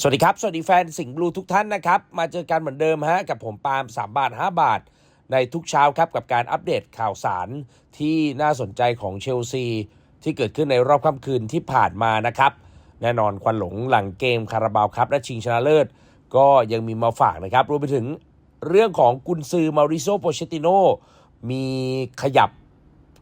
สวัสดีครับ สวัสดีแฟนสิงห์บลูทุกท่านนะครับ มาเจอกันเหมือนเดิมฮะกับผมปาล์ม3 บาท 5 บาท ในทุกเช้าครับ กับการอัปเดตข่าวสารที่น่าสนใจของเชลซี ที่เกิดขึ้นในรอบค่ำคืนที่ผ่านมานะครับ แน่นอนควันหลงหลังเกมคาราบาวครับ และชิงชนะเลิศ ก็ยังมีมาฝากนะครับรวมไปถึงเรื่องของกุนซือมาริโซโปเชติโนมีขยับ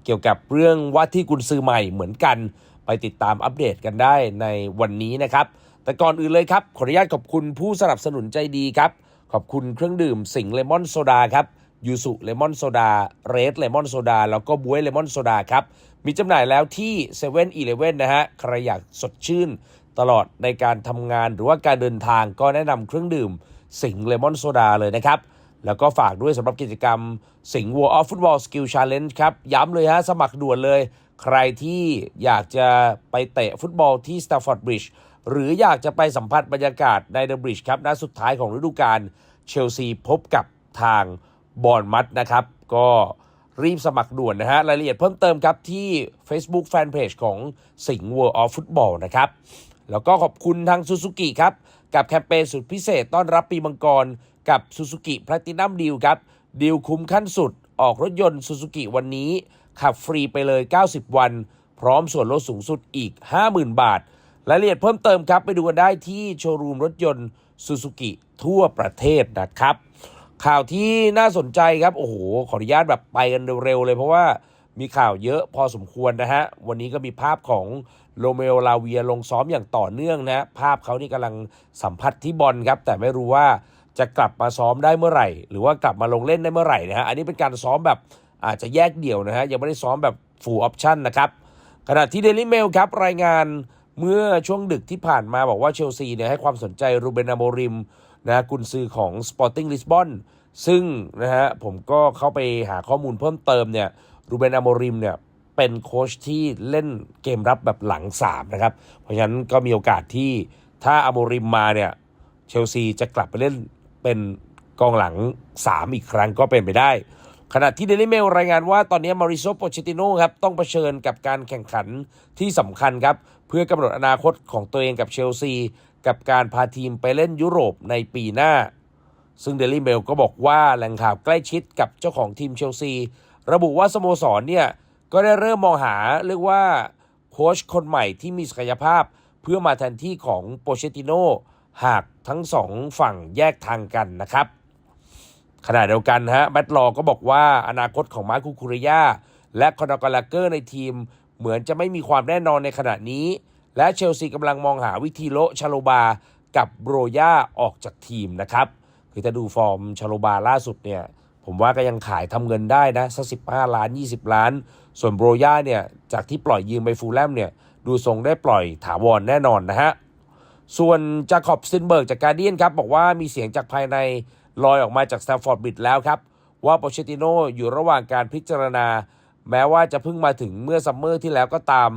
เกี่ยวกับเรื่องว่าที่กุนซือใหม่เหมือนกัน ไปติดตามอัปเดตกันได้ในวันนี้นะครับ แต่ก่อนอื่นเลยครับ ขออนุญาตขอบคุณผู้สนับสนุนใจดีครับ ขอบคุณเครื่องดื่มสิงเลมอนโซดาครับยูสุเลมอนโซดาเรดเลมอนโซดาแล้วก็บวยเลมอนโซดาครับ มีจำหน่ายแล้วที่7 e เ e ่ e อนะฮะ ใครอยากสดชื่น ตลอดในการทำงานหรือว่าการเดินทางก็แนะนำเครื่องดื่มสิงเลมอนโซดาเลยนะครับ แล้วก็ฝากด้วยสำหรับกิจกรรมสิงห์ World of Football Skill Challenge ครับ ย้ำเลยฮะ สมัครด่วนเลย ใครที่อยากจะไปเตะฟุตบอลที่ Stamford Bridge หรืออยากจะไปสัมผัสบรรยากาศในเดอะบริดจ์ครับนัดสุดท้ายของฤดูกาลเชลซีพบกับทางบอร์นมัดนะครับ ก็รีบสมัครด่วนนะฮะ รายละเอียดเพิ่มเติมครับ ที่ Facebook Fanpage ของสิงห์ World of Football นะครับ แล้วก็ขอบคุณทางซูซูกิครับ กับแคมเปญสุดพิเศษต้อนรับปีมังกร กับซูซูกิแพลตินัมดีลครับ ดีลคุ้มขั้นสุดออกรถยนต์ซูซูกิวันนี้ ขับฟรีไปเลย 90 วัน พร้อมส่วนลดสูงสุดอีก 50,000 บาท รายละเอียดเพิ่มเติมครับ ไปดูกันได้ที่โชว์รูมรถยนต์ซูซูกิทั่วประเทศนะครับ ข่าวที่น่าสนใจครับ โอ้โห ขออนุญาตแบบไปกันเร็วๆเลยเพราะว่ามีข่าวเยอะพอสมควรนะฮะ วันนี้ก็มีภาพของโรเมโอลาเวียลงซ้อมอย่างต่อเนื่องนะ ภาพเขานี่กำลังสัมผัสที่บอลครับ แต่ไม่รู้ว่าจะกลับมาซ้อมได้เมื่อไหร่ หรือว่ากลับมาลงเล่นได้เมื่อไหร่นะฮะ อันนี้เป็นการซ้อมแบบอาจจะแยกเดี่ยวนะฮะ ยังไม่ได้ซ้อมแบบ full option นะครับ ขณะที่เดลิเมลครับรายงาน เมื่อช่วงดึกที่ผ่านมาบอกว่าเชลซีเนี่ยให้ความสนใจรูเบนอาโมริมนะกุนซือของ Sporting Lisbon ซึ่งนะฮะผมก็เข้าไปหาข้อมูลเพิ่มเติมเนี่ยรูเบนอาโมริมเนี่ยเป็นโค้ชที่เล่นเกมรับแบบหลัง3นะครับ เพราะฉะนั้นก็มีโอกาสที่ถ้าอาโมริมมาเนี่ยเชลซีจะกลับไปเล่นเป็นกองหลัง 3 อีกครั้งก็เป็นไปได้ ขณะที่เดลิเมลรายงานว่าตอนนี้มาริโซโปเชติโนครับต้องเผชิญกับการแข่งขันที่สำคัญครับ เพื่อกำหนดอนาคตของตัวเองกับเชลซี กับการพาทีมไปเล่นยุโรปในปีหน้า ซึ่งเดลิเมลก็บอกว่าแหล่งข่าวใกล้ชิดกับเจ้าของทีมเชลซี ระบุว่าสโมสรเนี่ย ก็ได้เริ่มมองหาเรียกว่าโค้ชคนใหม่ที่มีศักยภาพ เพื่อมาแทนที่ของโปเชติโนหากทั้งสองฝั่งแยกทางกันนะครับ ขณะเดียวกันฮะแบทลอก็บอกว่าอนาคตของมาร์คูคูริยาและคอนอกาลาเกอร์ในทีม เหมือนจะไม่มีความแน่นอนในขณะนี้ และเชลซีกำลังมองหาวิธีโละชาโลบากับโบรย่าออกจากทีมนะครับ คือถ้าดูฟอร์มชาโลบาล่าสุดเนี่ย ผมว่าก็ยังขายทำเงินได้นะสักสิบห้าล้าน 20 ล้าน ส่วนโบรย่าเนี่ยจากที่ปล่อยยืมไปฟูลแลมเนี่ยดูทรงได้ปล่อยถาวรแน่นอนนะฮะส่วนจาคอบซินเบิร์กจากการเดียนครับบอกว่ามีเสียงจากภายใน ลอยออกมาจากสแตมฟอร์ดบิดแล้วครับ ว่าโปเชติโนอยู่ระหว่างการพิจารณา แม้ว่าจะเพิ่งมาถึงเมื่อซัมเมอร์ที่แล้วก็ตาม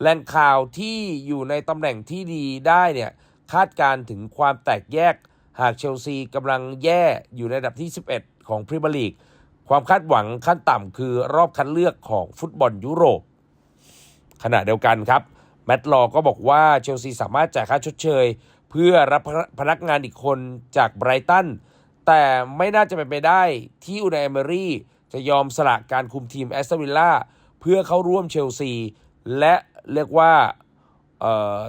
แหล่งข่าวที่อยู่ในตำแหน่งที่ดีได้เนี่ยคาดการถึงความแตกแยก หากเชลซีกำลังแย่อยู่ในอันดับที่ 11 ของพรีเมียร์ลีกความคาดหวังขั้นต่ำคือรอบคัดเลือกของฟุตบอลยุโรป ขณะเดียวกันครับ แมตต์ลอก็บอกว่าเชลซีสามารถจ่ายค่าชดเชย เพื่อรับพนักงานอีกคนจากไบรตัน แต่ไม่น่าจะเป็นไปได้ที่อูนายเอเมรี่จะยอมสละการคุมทีมแอสตันวิลล่าเพื่อเข้าร่วมเชลซี และเรียกว่า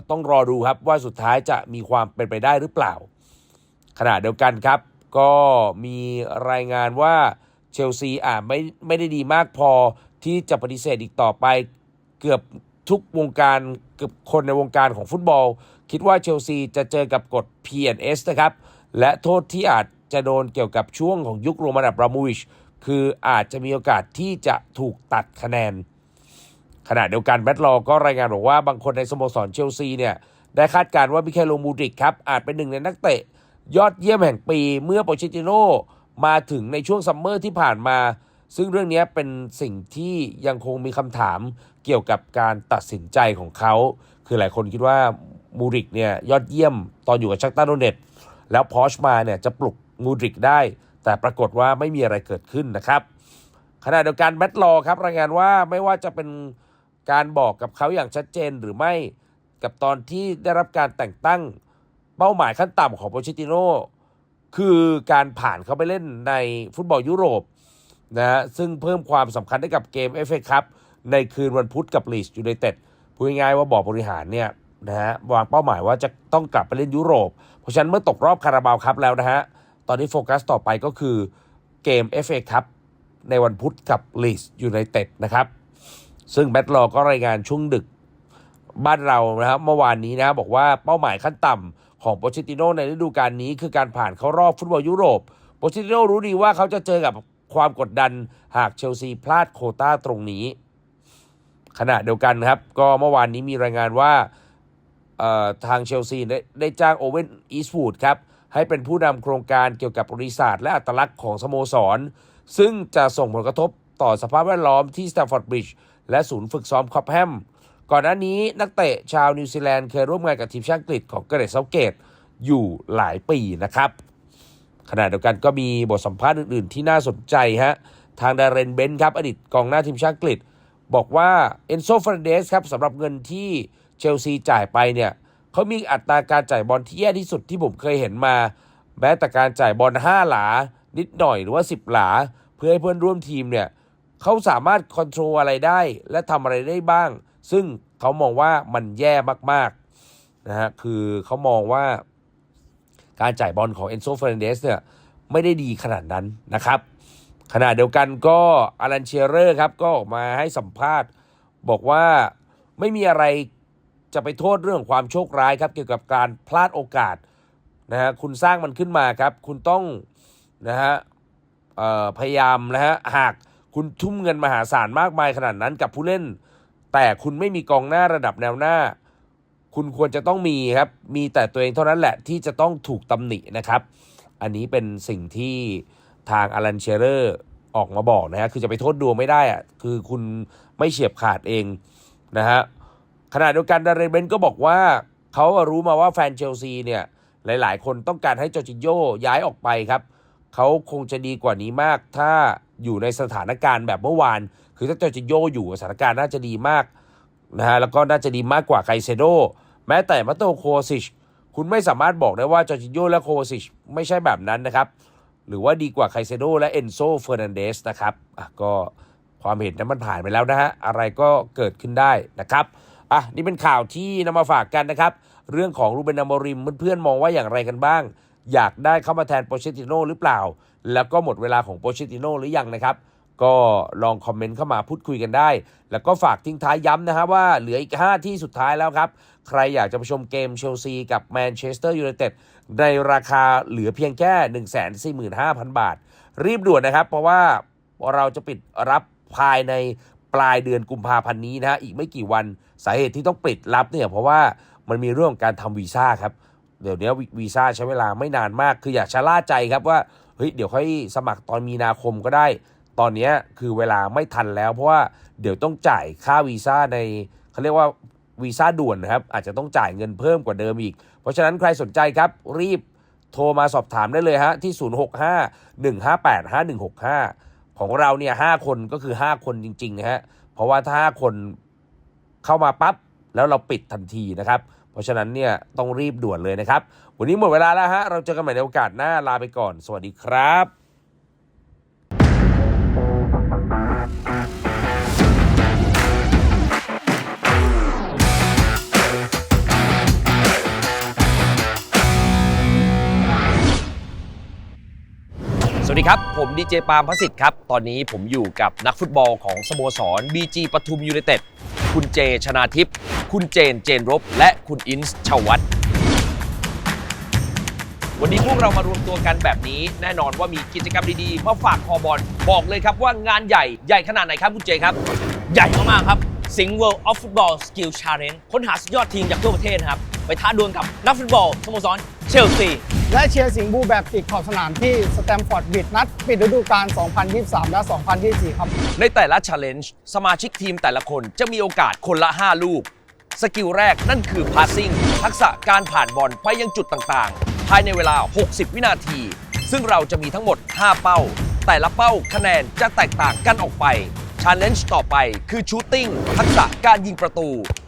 ต้องรอดูครับว่าสุดท้ายจะมีความเป็นไปได้หรือเปล่า ขณะเดียวกันครับ ก็มีรายงานว่าเชลซีอาจไม่ไม่ได้ดีมากพอที่จะปฏิเสธอีกต่อไปเกือบทุกวงการเกือบคนในวงการของฟุตบอล คิดว่าเชลซีจะเจอกับกฎ P&S นะครับ และโทษที่อาจ จะโดนเกี่ยวกับช่วงของยุคโรมันอับราโมวิช คืออาจจะมีโอกาสที่จะถูกตัดคะแนน ขณะเดียวกันแบทลอว์ก็รายงานบอกว่าบางคนในสโมสรเชลซีเนี่ยได้คาดการณ์ว่ามิเคโลมูดริกครับอาจเป็นหนึ่งในนักเตะ ยอดเยี่ยมแห่งปีเมื่อโปเชติโนมาถึงในช่วงซัมเมอร์ที่ผ่านมา ซึ่งเรื่องนี้เป็นสิ่งที่ยังคงมีคำถามเกี่ยวกับการตัดสินใจของเขา คือหลายคนคิดว่ามูริกเนี่ยยอดเยี่ยมตอนอยู่กับชักตาโดเนตแล้วพอชมาเนี่ยจะปลุก มูดริกได้ แต่ปรากฏว่าไม่มีอะไรเกิดขึ้นนะครับขณะเดียวกันแมตต์ลอครับรายงานว่าไม่ว่าจะเป็นการบอกกับเขาอย่างชัดเจนหรือไม่กับตอนที่ได้รับการแต่งตั้งเป้าหมายขั้นต่ำของโปเชติโนคือการผ่านเข้าไปเล่นในฟุตบอลยุโรปนะฮะซึ่งเพิ่มความสำคัญให้กับเกมเอฟเอคัพในคืนวันพุธกับลีสยูไนเต็ดพูดง่ายๆว่าบอร์ดบริหารเนี่ยนะฮะวางเป้าหมายว่าจะต้องกลับไปเล่นยุโรป เพราะฉะนั้นเมื่อตกรอบคาราบาวครับแล้วนะฮะ ตอนนี้โฟกัสต่อไปก็คือเกม FA ครับในวันพุธกับลีสยูไนเต็ดนะครับ ซึ่งแบทลอก็รายงานช่วงดึกบ้านเรานะครับเมื่อวานนี้นะบอกว่าเป้าหมายขั้นต่ำของโปเชติโนในฤดูกาลนี้ คือการผ่านเข้ารอบฟุตบอลยุโรปโปเชติโนรู้ดีว่าเขาจะเจอกับความกดดันหากเชลซีพลาดโคต้าตรงนี้ ขณะเดียวกันครับ ก็เมื่อวานนี้มีรายงานว่าทางเชลซีได้ได้จ้างโอเว่นอีส o ูดครับ ให้เป็นผู้นำโครงการเกี่ยวกับบริษัทและอัตลักษณ์ของสโมสร ซึ่งจะส่งผลกระทบต่อสภาพแวดล้อมที่สแตมฟอร์ดบริดจ์และศูนย์ฝึกซ้อมคอปแฮมก่อนหน้านี้นักเตะชาวนิวซีแลนด์เคยร่วมงานกับทีมชาติอังกฤษของเกรตเซาเกตอยู่หลายปีนะครับขณะเดียวกันก็มีบทสัมภาษณ์อื่น ๆ ที่น่าสนใจฮะทางดาเรนเบนครับอดีตกองหน้าทีมชาติอังกฤษ บอกว่าเอนโซฟ r นเดสครับสำหรับเงินที่เชลซีจ่ายไปเนี่ย เขามีอัตราการจ่ายบอลที่แย่ที่สุดที่ผมเคยเห็นมา แม้แต่การจ่ายบอล5หลา นิดหน่อยหรือว่า 10 หลา เพื่อให้เพื่อนร่วมทีมเนี่ยเขาสามารถคอนโทรลอะไรได้ และทำอะไรได้บ้าง ซึ่งเขามองว่ามันแย่มากๆนะฮะคือเขามองว่าการจ่ายบอลของเอนโซเฟรนเดสเนี่ยไม่ได้ดีขนาดนั้นนะครับขณะเดียวกันก็อารันเชียเรอร์ครับก็ออกมาให้สัมภาษณ์ บอกว่าไม่มีอะไร จะไปโทษเรื่องความโชคร้ายครับเกี่ยวกับการพลาดโอกาสนะฮะคุณสร้างมันขึ้นมาครับ คุณต้องนะฮะพยายามนะฮะหากคุณทุ่มเงินมหาศาลมากมายขนาดนั้นกับผู้เล่น แต่คุณไม่มีกองหน้าระดับแนวหน้า คุณควรจะต้องมีครับ มีแต่ตัวเองเท่านั้นแหละที่จะต้องถูกตำหนินะครับ อันนี้เป็นสิ่งที่ทางอลันเชเรอร์ออกมาบอกนะฮะคือจะไปโทษดวงไม่ได้อะคือคุณไม่เฉียบขาดเองนะฮะ ขณะเดียวกันดาร์เรนเบนก็บอกว่าเขารู้มาว่าแฟนเชลซีเนี่ยหลาย ๆ คนต้องการให้จอร์จิโยย้ายออกไปครับเขาคงจะดีกว่านี้มาก ถ้าอยู่ในสถานการณ์แบบเมื่อวาน คือถ้าจอร์จิโยอยู่สถานการณ์น่าจะดีมากนะฮะแล้วก็น่าจะดีมากกว่าไคเซโดแม้แต่มาโตโคซิชคุณไม่สามารถบอกได้ว่าจอร์จิโยและโคซิชไม่ใช่แบบนั้นนะครับหรือว่าดีกว่าไคเซโดและเอนโซเฟอร์นันเดสนะครับก็ความเห็นนั้นมันผ่านไปแล้วนะฮะอะไรก็เกิดขึ้นได้นะครับ อะนี่เป็นข่าวที่นำมาฝากกันนะครับ เรื่องของรูเบนอามอริมเพื่อนๆมองว่าอย่างไรกันบ้าง อยากได้เข้ามาแทนโปเชติโน่หรือเปล่า แล้วก็หมดเวลาของโปเชติโน่หรือยังนะครับ ก็ลองคอมเมนต์เข้ามาพูดคุยกันได้ แล้วก็ฝากทิ้งท้ายย้ำนะฮะว่าเหลืออีก 5 ที่สุดท้ายแล้วครับ ใครอยากจะไปชมเกมเชลซีกับแมนเชสเตอร์ยูไนเต็ดในราคาเหลือเพียงแค่ 145,000 บาท รีบด่วนนะครับ เพราะว่าเราจะปิดรับภายในปลายเดือนกุมภาพันธ์นี้นะฮะอีกไม่กี่วัน สาเหตุที่ต้องปิดรับเนี่ยเพราะว่ามันมีเรื่องของการทำวีซ่าครับเดี๋ยวนี้วีซ่าใช้เวลาไม่นานมาก คืออย่าชะล่าใจครับว่าเฮ้ยเดี๋ยวค่อยสมัครตอนมีนาคมก็ได้ ตอนนี้คือเวลาไม่ทันแล้ว เพราะว่าเดี๋ยวต้องจ่ายค่าวีซ่าในเขาเรียกว่าวีซ่าด่วนนะครับ อาจจะต้องจ่ายเงินเพิ่มกว่าเดิมอีก เพราะฉะนั้นใครสนใจครับ รีบโทรมาสอบถามได้เลยฮะที่ 065 158 5165 ของเราเนี่ย5คนก็คือ 5 คนจริงๆนะฮะเพราะว่าถ้าคน เข้ามาปั๊บแล้วเราปิดทันทีนะครับ เพราะฉะนั้นเนี่ยต้องรีบด่วนเลยนะครับ วันนี้หมดเวลาแล้วฮะ เราเจอกันใหม่ในโอกาสหน้าลาไปก่อน สวัสดีครับสวัสดีครับ ผมดีเจปาล์มพสิทธิ์ครับ ตอนนี้ผมอยู่กับนักฟุตบอลของสโมสร BG ปทุมยูไนเต็ด คุณเจชนาทิพย์คุณเจนเจนรบ และคุณอินส์ชวัตวันนี้พวกเรามารวมตัวกันแบบนี้ แน่นอนว่ามีกิจกรรมดีๆมาฝากคอบอลบอกเลยครับว่างานใหญ่ใหญ่ขนาดไหนครับคุณเจครับ ใหญ่มากๆครับสิงห์ World of Football Skill Challenge ค้นหาสุดยอดทีมจากทั่วประเทศนะครับ ไปท้าดวลกับนักฟุตบอลสโมสรเชลซี และเชียร์สิงห์บูแบบติดขอบสนามที่สแตมฟอร์ดบิดนัดปิดฤดูกาล 2023 และ 2024 ครับ ในแต่ละ Challenge สมาชิกทีมแต่ละคนจะมีโอกาสคนละ 5 ลูก สกิลแรกนั่นคือ passing ทักษะการผ่านบอลไปยังจุดต่างๆ ภายในเวลา 60 วินาที ซึ่งเราจะมีทั้งหมด 5 เป้า แต่ละเป้าคะแนนจะแตกต่างกันออกไป Challenge ต่อไปคือ shooting ทักษะการยิงประตู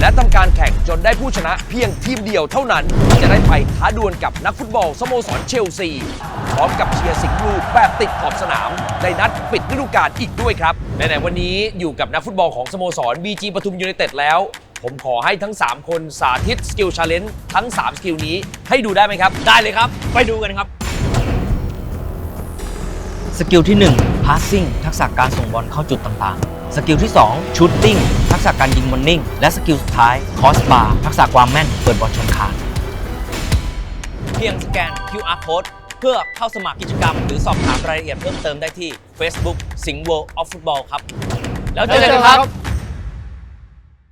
และทำการแข่งจนได้ผู้ชนะเพียงทีมเดียวเท่านั้น จะได้ไปท้าดวลกับนักฟุตบอลสโมสรเชลซี พร้อมกับเชียร์สิงห์ลูแบบติดขอบสนาม ในนัดปิดฤดูกาลอีกด้วยครับในในวันนี้อยู่กับนักฟุตบอลของสโมสร BG ปทุมยูไนเต็ดแล้ว ผมขอให้ทั้ง 3 คนสาธิตสกิลชาเลนจ์ทั้ง 3 สกิลนี้ให้ดูได้ไหมครับ ได้เลยครับ ไปดูกันครับ สกิลที่ 1 passing ทักษะการส่งบอลเข้าจุดต่างๆ สกิลที่2 shooting ทักษะการยิงบอลนิ่ง และสกิลสุดท้าย คอสบาร์ทักษะความแม่น เปิดบอลชนคานเพียงสแกน QR code เพื่อเข้าสมัครกิจกรรม หรือสอบถามรายละเอียดเพิ่มเติมได้ที่ Facebook สิงห์ World of Football ครับ แล้วเจอกันครับ